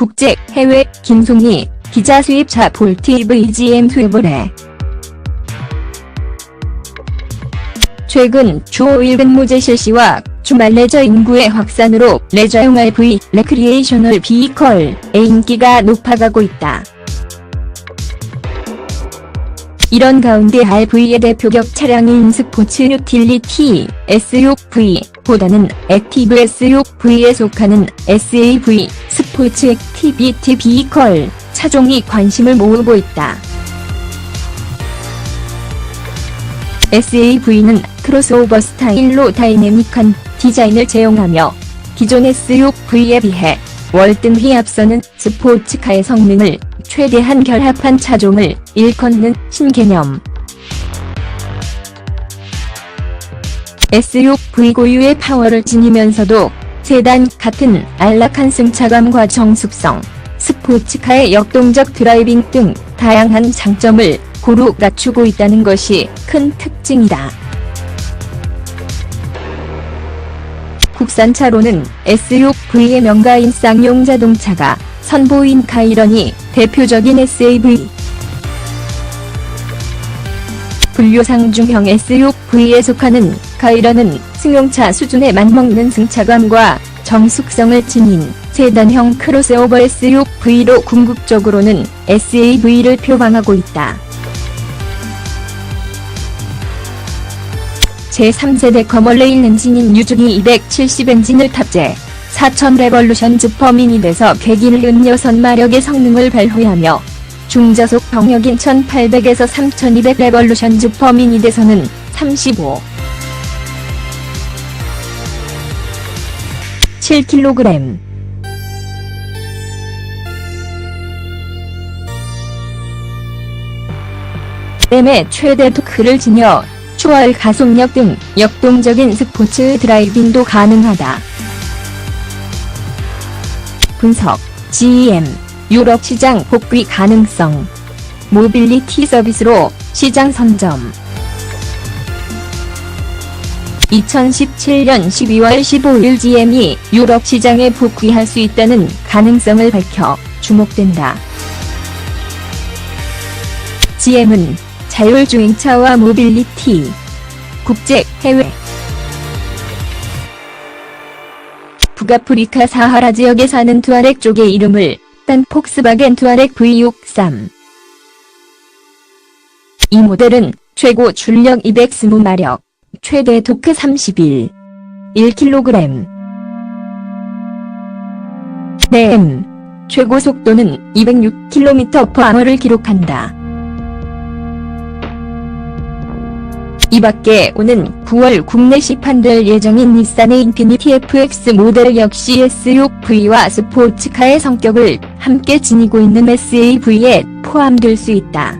국제, 해외, 김송희, 기자 수입차 볼트 VGM 투입을해. 최근 주 5일 근무제 실시와 주말 레저 인구의 확산으로 레저용 RV, 레크리에이셔널 비이컬의 인기가 높아가고 있다. 이런 가운데 RV의 대표격 차량인 스포츠 유틸리티 SUV 보다는 액티브 SUV에 속하는 SAV 스포츠 액티비티 비이컬 차종이 관심을 모으고 있다. SAV는 크로스오버 스타일로 다이내믹한 디자인을 제공하며 기존 SUV에 비해 월등히 앞서는 스포츠카의 성능을 최대한 결합한 차종을 일컫는 신개념. SUV 고유의 파워를 지니면서도 세단 같은 안락한 승차감과 정숙성, 스포츠카의 역동적 드라이빙 등 다양한 장점을 고루 갖추고 있다는 것이 큰 특징이다. 국산차로는 SUV의 명가인 쌍용 자동차가 선보인 카이런이 대표적인 SAV. 분류상 중형 SUV에 속하는 카이런은 승용차 수준에 맞먹는 승차감과 정숙성을 지닌 세단형 크로스오버 SUV로 궁극적으로는 SAV를 표방하고 있다. 제3세대 커멀레일 엔진인 유중이 270 엔진을 탑재, 4000 레볼루션 즈퍼미닛에서 176마력의 성능을 발휘하며 중저속 병력인 1800에서 3200 레볼루션 즈퍼미닛에서는 35 7kg 램의 최대 토크를 지녀 추월 가속력 등 역동적인 스포츠 드라이빙도 가능하다. 분석 GM 유럽 시장 복귀 가능성. 모빌리티 서비스로 시장 선점 2017년 12월 15일 GM이 유럽 시장에 복귀할 수 있다는 가능성을 밝혀 주목된다. GM은 자율주행차와 모빌리티, 국제, 해외, 북아프리카 사하라 지역에 사는 투아렉 쪽의 이름을 딴 폭스바겐 투아렉 V63. 이 모델은 최고 출력 220마력, 최대 토크 31, 1kg. 램, 최고 속도는 206km/h를 기록한다. 이 밖에 오는 9월 국내 시판될 예정인 닛산의 인피니티 FX 모델 역시 SUV와 스포츠카의 성격을 함께 지니고 있는 SAV에 포함될 수 있다.